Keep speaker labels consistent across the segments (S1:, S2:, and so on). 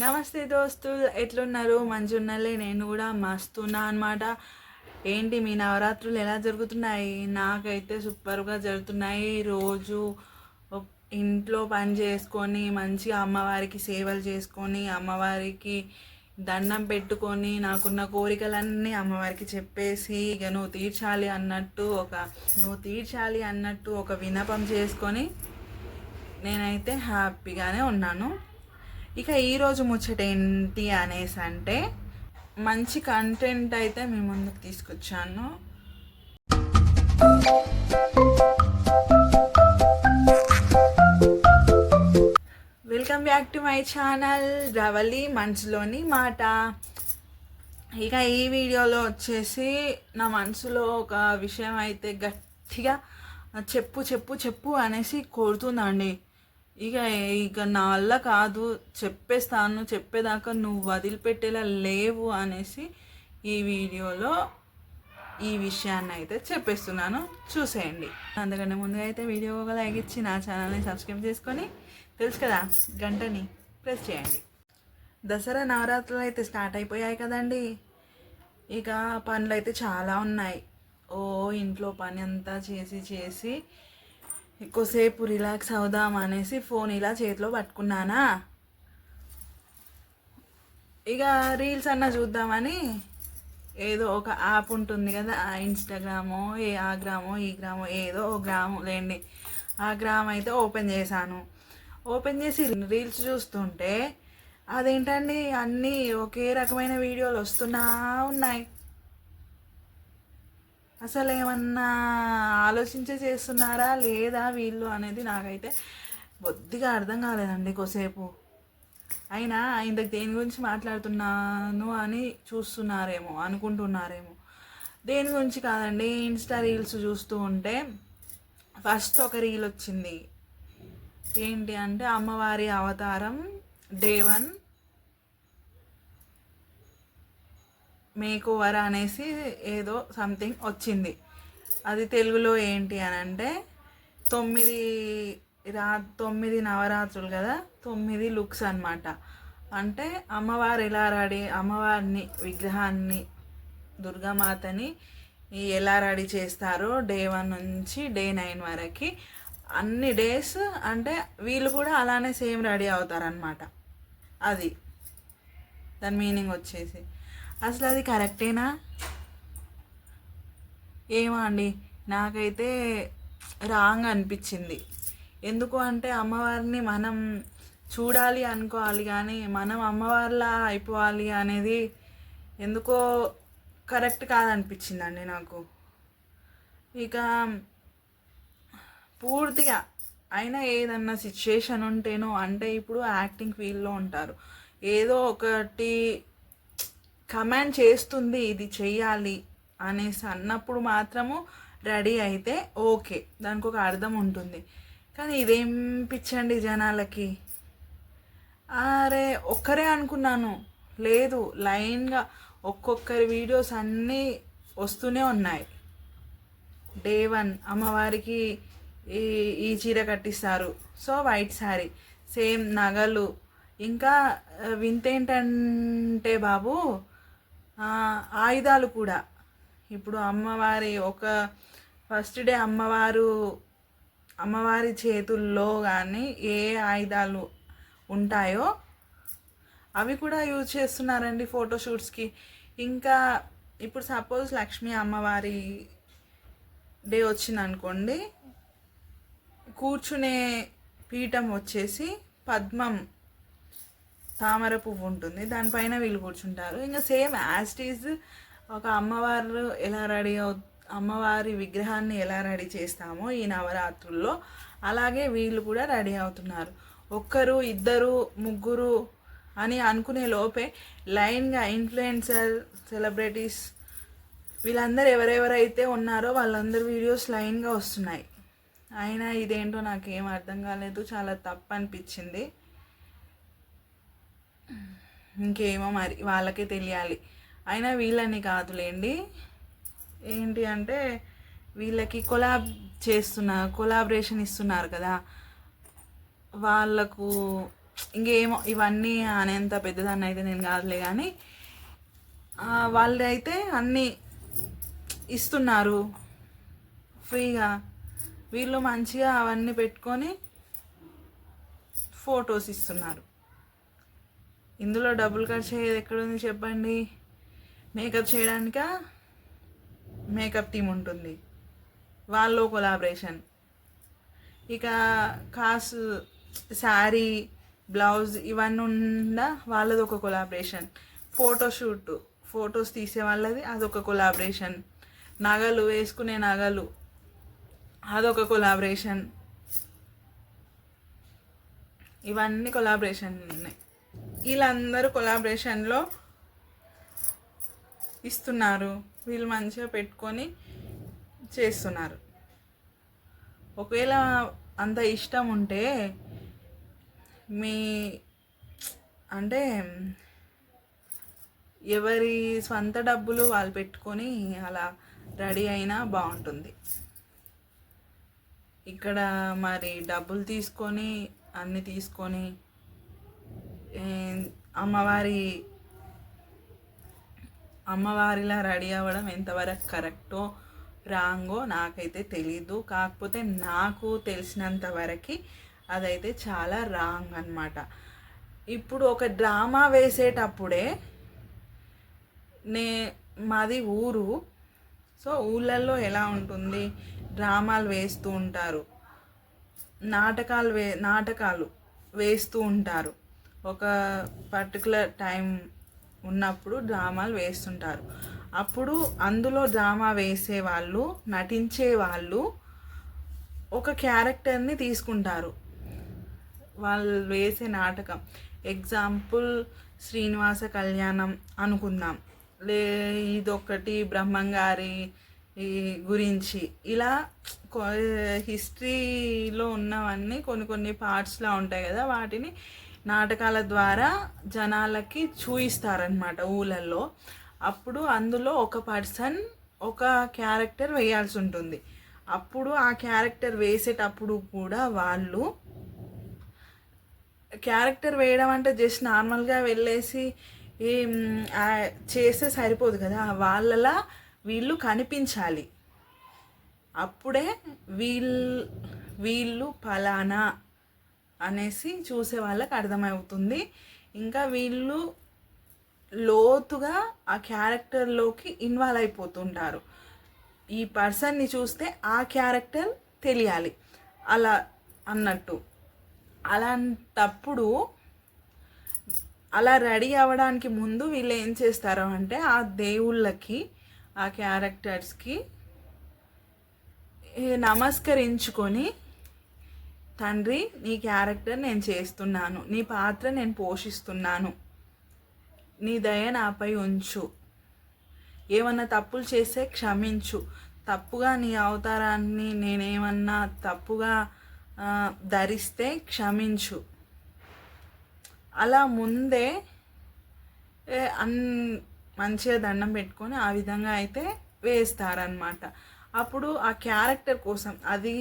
S1: నమస్తే దోస్తులు ఎట్లున్నారు? మంచున్నలే నేను కూడా మస్తున్నా అనమాట ఏంటి మీ నవరాత్రులు ఎలా జరుగుతున్నాయి? నాకైతే సూపర్గా జరుగుతున్నాయి. రోజు ఇంట్లో పని చేసుకొని మంచిగా అమ్మవారికి సేవలు చేసుకొని అమ్మవారికి దండం పెట్టుకొని నాకున్న కోరికలన్నీ అమ్మవారికి చెప్పేసి ఇక నువ్వు తీర్చాలి అన్నట్టు ఒక నువ్వు తీర్చాలి అన్నట్టు ఒక వినపం చేసుకొని నేనైతే హ్యాపీగానే ఉన్నాను. ఇక ఈరోజు ముచ్చట ఏంటి అనేసి అంటే మంచి కంటెంట్ అయితే మీ ముందుకు తీసుకొచ్చాను. Welcome back to my channel Ravali మనసులోని మాట ఇక ఈ వీడియోలో వచ్చేసి నా మనసులో ఒక విషయం అయితే గట్టిగా చెప్పు చెప్పు చెప్పు అనేసి కోరుతుందండి. ఇక ఇక నా వల్ల కాదు చెప్పేస్తాను చెప్పేదాకా నువ్వు వదిలిపెట్టేలా లేవు అనేసి ఈ వీడియోలో ఈ విషయాన్ని అయితే చెప్పేస్తున్నాను. చూసేయండి. అందుకనే ముందుగా అయితే వీడియో ఒక లైక్ ఇచ్చి నా ఛానల్ని సబ్స్క్రైబ్ చేసుకొని తెలుసు కదా గంటని ప్రెస్ చేయండి. దసరా నవరాత్రులు అయితే స్టార్ట్ అయిపోయాయి కదండి. ఇక పనులు అయితే చాలా ఉన్నాయి. ఓ ఇంట్లో పని అంతా చేసి చేసి ఎక్కువసేపు రిలాక్స్ అవుదాం అనేసి ఫోన్ ఇలా చేతిలో పట్టుకున్నానా? ఇక రీల్స్ అన్న చూద్దామని ఏదో ఒక యాప్ ఉంటుంది కదా ఆ ఇన్స్టాగ్రామో ఏ ఆ గ్రామో ఈ గ్రామో ఏదో ఒక గ్రామం లేండి. ఆ గ్రామ్ అయితే ఓపెన్ చేశాను. ఓపెన్ చేసి రీల్స్ చూస్తుంటే అదేంటండి అన్నీ ఒకే రకమైన వీడియోలు వస్తున్నా ఉన్నాయి. అసలు ఏమన్నా ఆలోచించే చేస్తున్నారా లేదా వీళ్ళు అనేది నాకైతే బొద్దిగా అర్థం కాలేదండి కొసేపు. అయినా ఇంతకు దేని గురించి మాట్లాడుతున్నాను అని చూస్తున్నారేమో అనుకుంటున్నారేమో. దేని గురించి కాదండి ఇన్స్టా రీల్స్ చూస్తూ ఉంటే ఫస్ట్ ఒక రీల్ వచ్చింది. ఏంటి అంటే అమ్మవారి అవతారం డే వన్ మేకోవర్ అనేసి ఏదో సంథింగ్ వచ్చింది. అది తెలుగులో ఏంటి అని అంటే తొమ్మిది రా తొమ్మిది నవరాత్రులు కదా తొమ్మిది లుక్స్ అనమాట అంటే అమ్మవారు ఎలా రెడీ అమ్మవారిని విగ్రహాన్ని దుర్గామాతని ఎలా రెడీ చేస్తారో డే వన్ నుంచి డే నైన్ వరకు అన్ని డేస్ అంటే వీళ్ళు కూడా అలానే సేమ్ రెడీ అవుతారనమాట అది. దాని మీనింగ్ వచ్చేసి. అసలు అది కరెక్టేనా? ఏమో అండి నాకైతే రాంగ్ అనిపించింది. ఎందుకు అంటే అమ్మవారిని మనం చూడాలి అనుకోవాలి కానీ మనం అమ్మవారిలా అయిపోవాలి అనేది ఎందుకో కరెక్ట్ కాదనిపించిందండి నాకు. ఇక పూర్తిగా అయినా ఏదన్నా సిచ్యుయేషన్ ఉంటేనో అంటే ఇప్పుడు యాక్టింగ్ ఫీల్డ్లో ఉంటారు. ఏదో ఒకటి కమాండ్ చేస్తుంది ఇది చెయ్యాలి అనేసి అన్నప్పుడు మాత్రము రెడీ అయితే ఓకే దానికి ఒక అర్థం ఉంటుంది. కానీ ఇదేం పిచ్చండి జనాలకి? అరే ఒక్కరే అనుకున్నాను. లేదు లైన్గా ఒక్కొక్కరి వీడియోస్ అన్నీ వస్తూనే ఉన్నాయి. డే వన్ అమ్మవారికి ఈ ఈ చీర కట్టిస్తారు. సో వైట్ శారీ సేమ్ నగలు. ఇంకా వింతేంటంటే బాబు ఆయుధాలు కూడా. ఇప్పుడు అమ్మవారి ఒక ఫస్ట్ డే అమ్మవారు అమ్మవారి చేతుల్లో కానీ ఏ ఆయుధాలు ఉంటాయో అవి కూడా యూజ్ చేస్తున్నారండి ఫోటోషూట్స్కి. ఇంకా ఇప్పుడు సపోజ్ లక్ష్మీ అమ్మవారి డే వచ్చింది అనుకోండి కూర్చునే పీఠం వచ్చేసి పద్మం తామర పువ్వు ఉంటుంది. దానిపైన వీళ్ళు కూర్చుంటారు. ఇంకా సేమ్ యాస్టీస్ ఒక అమ్మవారు ఎలా రెడీ అవు అమ్మవారి విగ్రహాన్ని ఎలా రెడీ చేస్తామో ఈ నవరాత్రుల్లో అలాగే వీళ్ళు కూడా రెడీ అవుతున్నారు. ఒక్కరు ఇద్దరు ముగ్గురు అని అనుకునే లోపే లైన్గా ఇన్ఫ్లుయెన్సర్ సెలబ్రిటీస్ వీళ్ళందరూ ఎవరెవరైతే ఉన్నారో వాళ్ళందరి వీడియోస్ లైన్గా వస్తున్నాయి. అయినా ఇదేంటో నాకేం అర్థం కాలేదు. చాలా తప్పు అనిపించింది. ఇంకేమో మరి వాళ్ళకే తెలియాలి. అయినా వీళ్ళని కాదులేండి. ఏంటి అంటే వీళ్ళకి కొలాబ్ చేస్తున్న కొలాబరేషన్ ఇస్తున్నారు కదా. వాళ్ళకు ఇంకేమో ఇవన్నీ అనేంత పెద్దదాన్ని అయితే నేను కాదులే కానీ వాళ్ళైతే అన్నీ ఇస్తున్నారు. ఫ్రీగా. వీళ్ళు మంచిగా అవన్నీ పెట్టుకొని ఫొటోస్ ఇస్తున్నారు. ఇందులో డబ్బులు ఖర్చు అయ్యేది ఎక్కడుంది చెప్పండి? మేకప్ చేయడానిక? మేకప్ టీం ఉంటుంది. వాళ్ళు కొలాబరేషన్. ఇక కాసు శారీ బ్లౌజ్ ఇవన్నీ ఉండా వాళ్ళది ఒక కొలాబరేషన్. ఫోటోషూట్ ఫొటోస్ తీసే వాళ్ళది అదొక కొలాబరేషన్. నగలు వేసుకునే నగలు అదొక కొలాబరేషన్. ఇవన్నీ కొలాబరేషన్ ఉన్నాయి. వీళ్ళందరూ కొలాబరేషన్లో ఇస్తున్నారు. వీళ్ళు మంచిగా పెట్టుకొని చేస్తున్నారు. ఒకవేళ అంత ఇష్టం ఉంటే మీ అంటే ఎవరి స్వంత డబ్బులు వాళ్ళు పెట్టుకొని అలా రెడీ అయినా బాగుంటుంది. ఇక్కడ మరి డబ్బులు తీసుకొని అన్నీ తీసుకొని అమ్మవారి అమ్మవారిలా రెడీ అవ్వడం ఎంతవరకు కరెక్టో రాంగో నాకైతే తెలీదు. కాకపోతే నాకు తెలిసినంత వరకు అదైతే చాలా రాంగ్ అన్నమాట. ఇప్పుడు ఒక డ్రామా వేసేటప్పుడే నే మాది ఊరు. సో ఊళ్ళల్లో ఎలా ఉంటుంది? డ్రామాలు వేస్తూ ఉంటారు. నాటకాలు వే నాటకాలు వేస్తూ ఉంటారు. ఒక పర్టికులర్ టైం ఉన్నప్పుడు డ్రామాలు వేస్తుంటారు. అప్పుడు అందులో డ్రామా వేసే వాళ్ళు నటించే వాళ్ళు ఒక క్యారెక్టర్ని తీసుకుంటారు. వాళ్ళు వేసే నాటకం. ఎగ్జాంపుల్ శ్రీనివాస కళ్యాణం అనుకుందాం. లే ఇదొకటి బ్రహ్మంగారి ఈ గురించి. ఇలా హిస్టరీలో ఉన్నవన్నీ కొన్ని కొన్ని పార్ట్స్లా ఉంటాయి కదా వాటిని నాటకాల ద్వారా జనాలకి చూయిస్తారనమాట ఊళ్ళల్లో. అప్పుడు అందులో ఒక పర్సన్ ఒక క్యారెక్టర్ వేయాల్సి ఉంటుంది. అప్పుడు ఆ క్యారెక్టర్ వేసేటప్పుడు కూడా వాళ్ళు క్యారెక్టర్ వేయడం అంటే జస్ట్ నార్మల్గా వెళ్ళేసి చేస్తే సరిపోదు కదా. వాళ్ళలా వీళ్ళు కనిపించాలి. అప్పుడే వీళ్ళు వీళ్ళు ఫలానా అనేసి చూసే వాళ్ళకి అర్థమవుతుంది. ఇంకా వీళ్ళు లోతుగా ఆ క్యారెక్టర్లోకి ఇన్వాల్వ్ అయిపోతుంటారు. ఈ పర్సన్ని చూస్తే ఆ క్యారెక్టర్ తెలియాలి. అలా అన్నట్టు. అలాంటప్పుడు అలా రెడీ అవ్వడానికి ముందు వీళ్ళు ఏం చేస్తారు అంటే ఆ దేవుళ్ళకి ఆ క్యారెక్టర్స్కి నమస్కరించుకొని తండ్రి నీ క్యారెక్టర్ నేను చేస్తున్నాను. నీ పాత్ర నేను పోషిస్తున్నాను. నీ దయ నాపై ఉంచు. ఏమన్నా తప్పులు చేస్తే క్షమించు. తప్పుగా నీ అవతారాన్ని నేనేమన్నా తప్పుగా ధరిస్తే క్షమించు. అలా ముందే అన్ మంచిగా దండం పెట్టుకొని ఆ విధంగా అయితే వేస్తారనమాట అప్పుడు ఆ క్యారెక్టర్ కోసం అది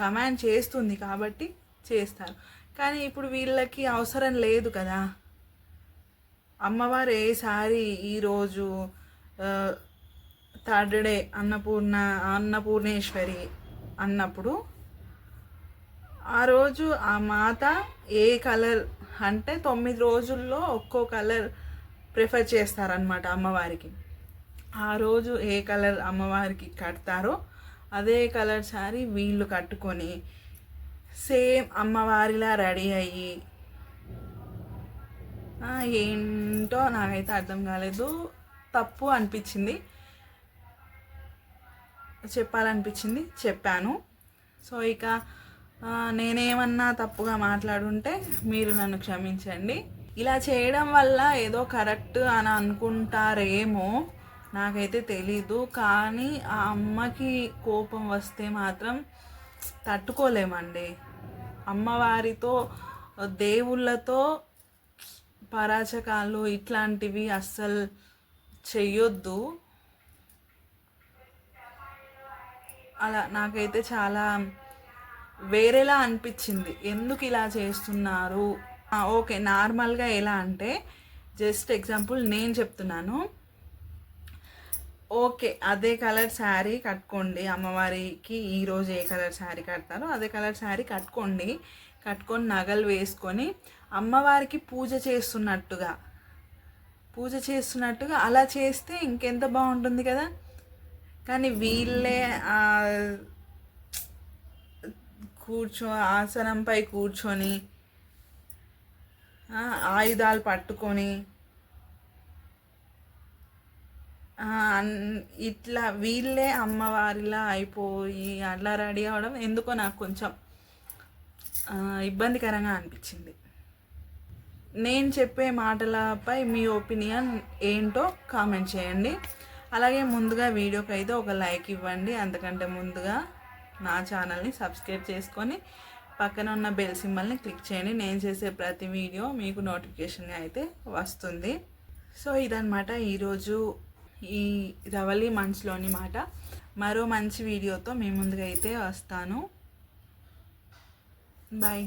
S1: కమాండ్ చేస్తుంది కాబట్టి చేస్తారు. కానీ ఇప్పుడు వీళ్ళకి అవసరం లేదు కదా. అమ్మవారు ఏసారి ఈరోజు థర్డ్ డే అన్నపూర్ణ అన్నపూర్ణేశ్వరి అన్నప్పుడు ఆ రోజు ఆ మాత ఏ కలర్ అంటే తొమ్మిది రోజుల్లో ఒక్కో కలర్ ప్రిఫర్ చేస్తారనమాట అమ్మవారికి. ఆ రోజు ఏ కలర్ అమ్మవారికి కడతారో అదే కలర్ శారీ వీళ్ళు కట్టుకొని సేమ్ అమ్మవారిలా రెడీ అయ్యి ఏంటో నాకైతే అర్థం కాలేదు. తప్పు అనిపించింది. చెప్పాలనిపించింది చెప్పాను. సో ఇక నేనేమన్నా తప్పుగా మాట్లాడుంటే మీరు నన్ను క్షమించండి. ఇలా చేయడం వల్ల ఏదో కరెక్ట్ అని అనుకుంటారేమో. నాకైతే తెలీదు కానీ ఆ అమ్మకి కోపం వస్తే మాత్రం తట్టుకోలేమండి. అమ్మవారితో దేవుళ్ళతో పరాచకాలు ఇట్లాంటివి అస్సలు చెయ్యొద్దు. అలా నాకైతే చాలా వేరేలా అనిపించింది. ఎందుకు ఇలా చేస్తున్నారు? ఓకే నార్మల్గా ఎలా అంటే జస్ట్ ఎగ్జాంపుల్ నేను చెప్తున్నాను. ఓకే అదే కలర్ శారీ కట్టుకోండి. అమ్మవారికి ఈరోజు ఏ కలర్ శారీ కడతారో అదే కలర్ శారీ కట్టుకోండి. కట్టుకొని నగలు వేసుకొని అమ్మవారికి పూజ చేస్తున్నట్టుగా పూజ చేస్తున్నట్టుగా అలా చేస్తే ఇంకెంత బాగుంటుంది కదా? కానీ వీళ్ళే కూర్చో ఆసనంపై కూర్చొని ఆయుధాలు పట్టుకొని ఆ, అన్- ఇట్లా వీళ్ళే అమ్మవారిలా అయిపోయి అట్లా రెడీ అవ్వడం ఎందుకో నాకు కొంచెం ఇబ్బందికరంగా అనిపించింది. నేను చెప్పే మాటలపై మీ ఒపీనియన్ ఏంటో కామెంట్ చేయండి. అలాగే ముందుగా వీడియోకి అయితే ఒక లైక్ ఇవ్వండి. అంతకంటే ముందుగా నా ఛానల్ని సబ్స్క్రైబ్ చేసుకొని పక్కన ఉన్న బెల్ సింబల్ని క్లిక్ చేయండి. నేను చేసే ప్రతి వీడియో మీకు నోటిఫికేషన్గా అయితే వస్తుంది. సో ఇదనమాట ఈరోజు ఈ రవలి మనసులోని మాట. మరో మంచి వీడియోతో మీ ముందుగా అయితే వస్తాను. బాయ్